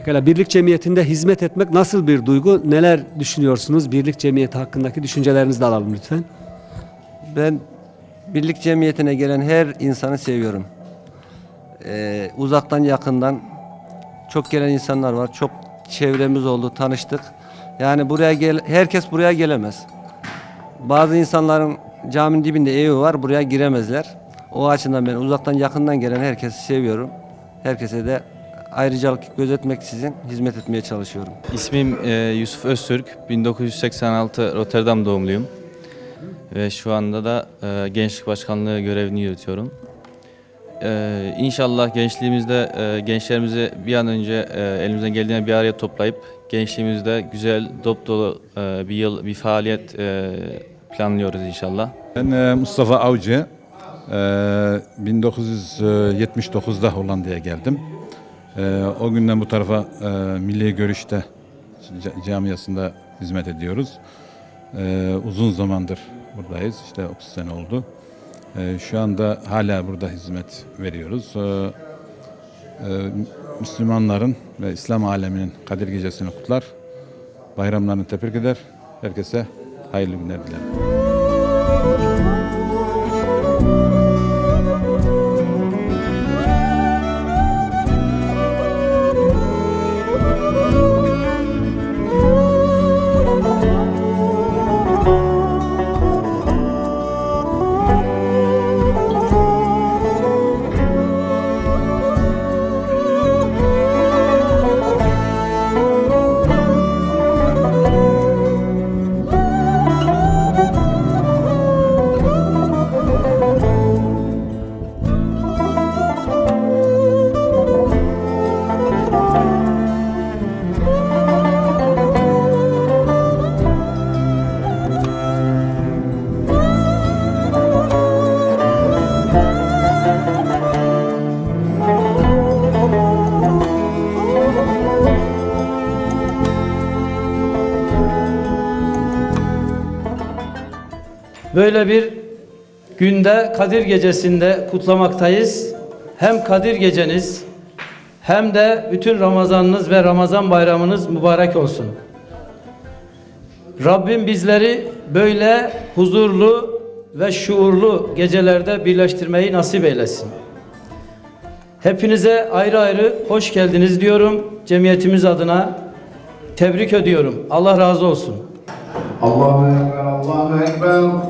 Pekala birlik cemiyetinde hizmet etmek nasıl bir duygu? Neler düşünüyorsunuz? Birlik cemiyeti hakkındaki düşüncelerinizi de alalım lütfen. Ben birlik cemiyetine gelen her insanı seviyorum. Ee, uzaktan yakından çok gelen insanlar var. Çok çevremiz oldu, tanıştık. Yani buraya gel herkes buraya gelemez. Bazı insanların caminin dibinde evi var, buraya giremezler. O açıdan ben uzaktan yakından gelen herkesi seviyorum. Herkese de ayrıcalık gözetmeksizin hizmet etmeye çalışıyorum. İsmim e, Yusuf Öztürk. 1986 Rotterdam doğumluyum. Ve şu anda da e, Gençlik Başkanlığı görevini yürütüyorum. E, inşallah gençliğimizde e, gençlerimizi bir an önce e, elimizden geldiğine bir araya toplayıp gençliğimizde güzel, dop dolu e, bir yıl, bir faaliyet e, planlıyoruz inşallah. Ben e, Mustafa Avcı. E, 1979'da Hollanda'ya geldim. E, O günden bu tarafa e, Milli Görüş'te ca- camiasında hizmet ediyoruz. E, Uzun zamandır buradayız. İşte 30 sene oldu. E, Şu anda hala burada hizmet veriyoruz. E, Müslümanların ve İslam aleminin Kadir Gecesi'ni kutlar. Bayramlarını tebrik eder. Herkese hayırlı günler dilerim. Böyle bir günde Kadir Gecesi'nde kutlamaktayız. Hem Kadir Geceniz hem de bütün Ramazanınız ve Ramazan bayramınız mübarek olsun. Rabbim bizleri böyle huzurlu ve şuurlu gecelerde birleştirmeyi nasip eylesin. Hepinize ayrı ayrı hoş geldiniz diyorum. Cemiyetimiz adına tebrik ediyorum. Allah razı olsun. Allahu Ekber, Allahu Ekber,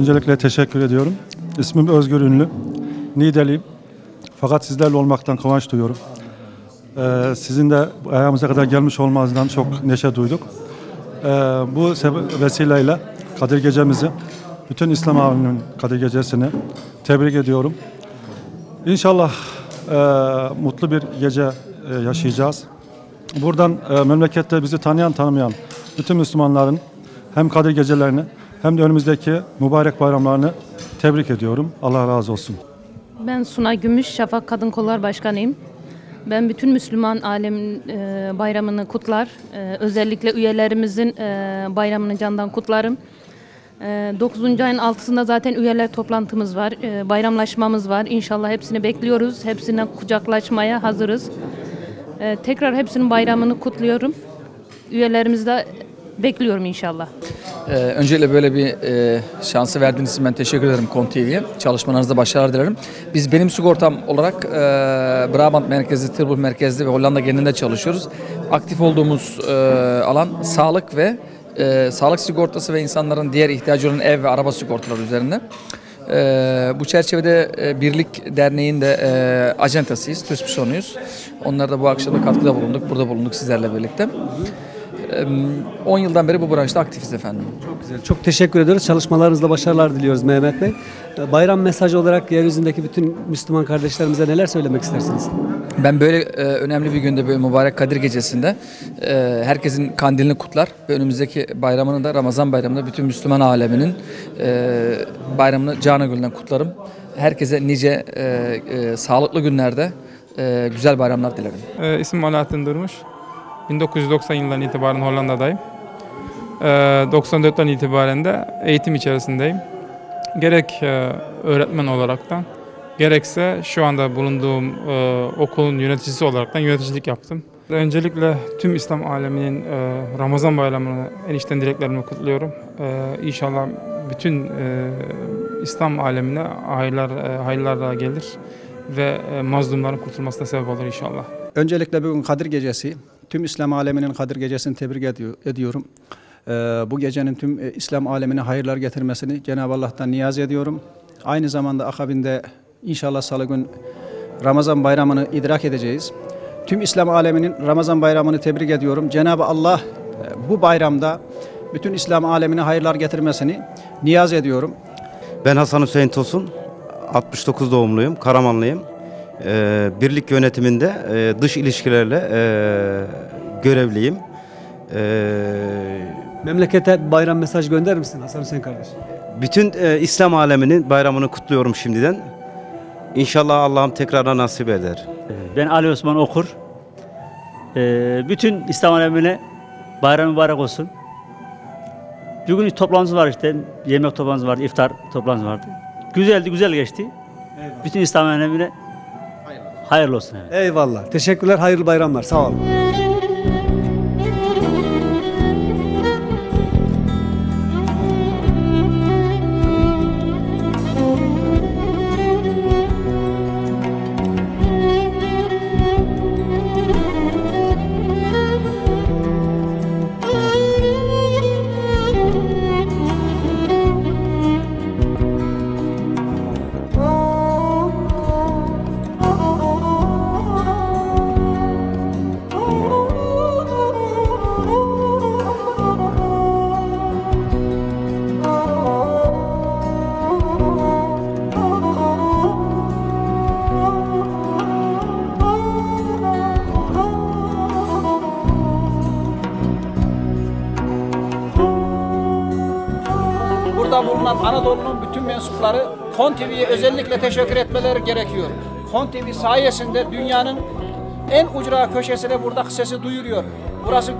Öncelikle teşekkür ediyorum. İsmim Özgür Ünlü. Nideliyim. Fakat sizlerle olmaktan kıvanç duyuyorum. Ee, sizin de ayağımıza kadar gelmiş olmanızdan çok neşe duyduk. Ee, bu vesileyle Kadir Gecemizi, bütün İslam aleminin Kadir Gecesi'ni tebrik ediyorum. İnşallah e, mutlu bir gece e, yaşayacağız. Buradan e, memlekette bizi tanıyan tanımayan bütün Müslümanların hem Kadir gecelerini hem de önümüzdeki mübarek bayramlarını tebrik ediyorum. Allah razı olsun. Ben Sunay Gümüş, Şafak Kadın Kollar Başkanıyım. Ben bütün Müslüman alemin e, bayramını kutlar. E, özellikle üyelerimizin e, bayramını candan kutlarım. E, 9. ayın 6'sında zaten üyeler toplantımız var. E, bayramlaşmamız var. İnşallah hepsini bekliyoruz. Hepsine kucaklaşmaya hazırız. E, tekrar hepsinin bayramını kutluyorum. Üyelerimizi de bekliyorum inşallah. Ee, öncelikle böyle bir e, şansı verdiğiniz için ben teşekkür ederim KON TV'ye. Çalışmalarınızda başarılar dilerim. Biz benim sigortam olarak e, Brabant merkezi, Tilburg merkezli ve Hollanda genelinde çalışıyoruz. Aktif olduğumuz e, alan sağlık ve e, sağlık sigortası ve insanların diğer ihtiyacı olan ev ve araba sigortaları üzerine. Ee, bu çerçevede e, Birlik Derneği'nin de e, acentasıyız, TÜSPSON'uyuz. Onlar da bu akşam da katkıda bulunduk, burada bulunduk sizlerle birlikte. Ee, 10 yıldan beri bu branşta aktifiz efendim. Çok güzel. Çok teşekkür ediyoruz. Çalışmalarınızda başarılar diliyoruz Mehmet Bey. Bayram mesajı olarak yeryüzündeki bütün Müslüman kardeşlerimize neler söylemek istersiniz? Ben böyle e, önemli bir günde böyle mübarek Kadir Gecesi'nde e, herkesin kandilini kutlar ve önümüzdeki bayramını da Ramazan bayramında bütün Müslüman aleminin e, bayramını canı gönülden kutlarım. Herkese nice e, e, sağlıklı günlerde e, güzel bayramlar dilerim. Ee, ismim Alaaddin Durmuş. 1990 yılından itibaren Hollanda'dayım. Ee, 94'ten itibaren de eğitim içerisindeyim. Gerek e, öğretmen olaraktan, gerekse şu anda bulunduğum e, okulun yöneticisi olaraktan yöneticilik yaptım. Öncelikle tüm İslam aleminin e, Ramazan bayramını en içten dileklerimi kutluyorum. E, inşallah bütün İslam alemine hayırlar, e, hayırlar gelir ve mazlumların kurtulmasına sebep olur inşallah. Öncelikle bugün Kadir Gecesi. Tüm İslam aleminin Kadir Gecesi'ni tebrik ediyor, ediyorum. Ee, bu gecenin tüm e, İslam alemine hayırlar getirmesini Cenab-ı Allah'tan niyaz ediyorum. Aynı zamanda akabinde inşallah salı gün Ramazan bayramını idrak edeceğiz. Tüm İslam aleminin Ramazan bayramını tebrik ediyorum. Cenab-ı Allah e, bu bayramda bütün İslam alemine hayırlar getirmesini niyaz ediyorum. Ben Hasan Hüseyin Tosun, 69 doğumluyum, Karamanlıyım. Ee, birlik yönetiminde e, dış ilişkilerle e, görevliyim. Ee, Memlekete bayram mesaj gönderir misin Hasan Hüseyin kardeş? bütün e, İslam aleminin bayramını kutluyorum şimdiden. İnşallah Allah'ım tekrardan nasip eder. Ben Ali Osman Okur. Ee, bütün İslam alemine bayram mübarek olsun. Bugün bir toplantımız var işte. Yemek toplantımız vardı, iftar toplantımız vardı. Güzeldi, güzel geçti. Bütün İslam alemine hayırlı olsun. Eyvallah. Teşekkürler. Hayırlı bayramlar. Sağ olun. Burada bulunan Anadolu'nun bütün mensupları Kon TV'ye özellikle teşekkür etmeleri gerekiyor. Kon TV sayesinde dünyanın en ucra köşesine burada sesi duyuruyor. Burası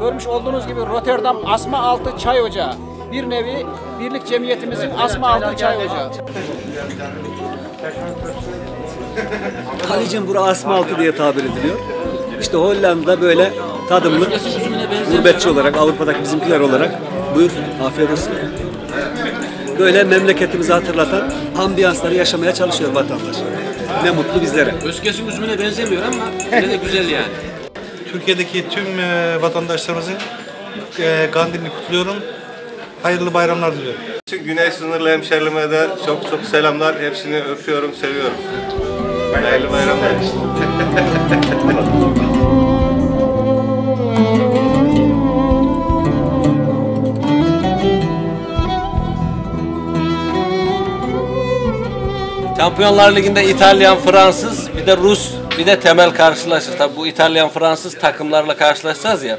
görmüş olduğunuz gibi Rotterdam Asma Altı Çay Ocağı. Bir nevi birlik cemiyetimizin Asma Altı Çay Ocağı. Halic'in bura asma altı diye tabir ediliyor. İşte Hollanda böyle tadımlık gurbetçi olarak Avrupa'daki bizimkiler olarak buyur afiyet olsun. Böyle memleketimizi hatırlatan ambiyansları yaşamaya çalışıyor vatandaş. Ne mutlu bizlere. Özkesin üzümüne benzemiyor ama yine de güzel yani. Türkiye'deki tüm e, vatandaşlarımızın e, Kandilini kutluyorum. Hayırlı bayramlar diliyorum. Güney sınırlı hemşerilerime de çok çok selamlar. Hepsini öpüyorum, seviyorum. Hayırlı bayramlar. Şampiyonlar Ligi'nde İtalyan, Fransız, bir de Rus, bir de temel karşılaşır. Tabii bu İtalyan, Fransız takımlarla karşılaşacağız ya.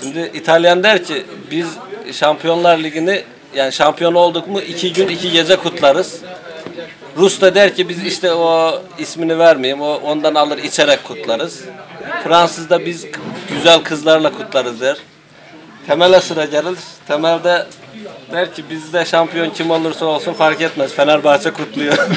Şimdi İtalyan der ki biz Şampiyonlar Ligi'ni yani şampiyon olduk mu iki gün iki gece kutlarız. Rus da der ki biz işte o ismini vermeyeyim o ondan alır içerek kutlarız. Fransız da biz güzel kızlarla kutlarız der. Temel'e sıra gelir. Temel'de der ki bizde şampiyon kim olursa olsun fark etmez. Fenerbahçe kutluyor.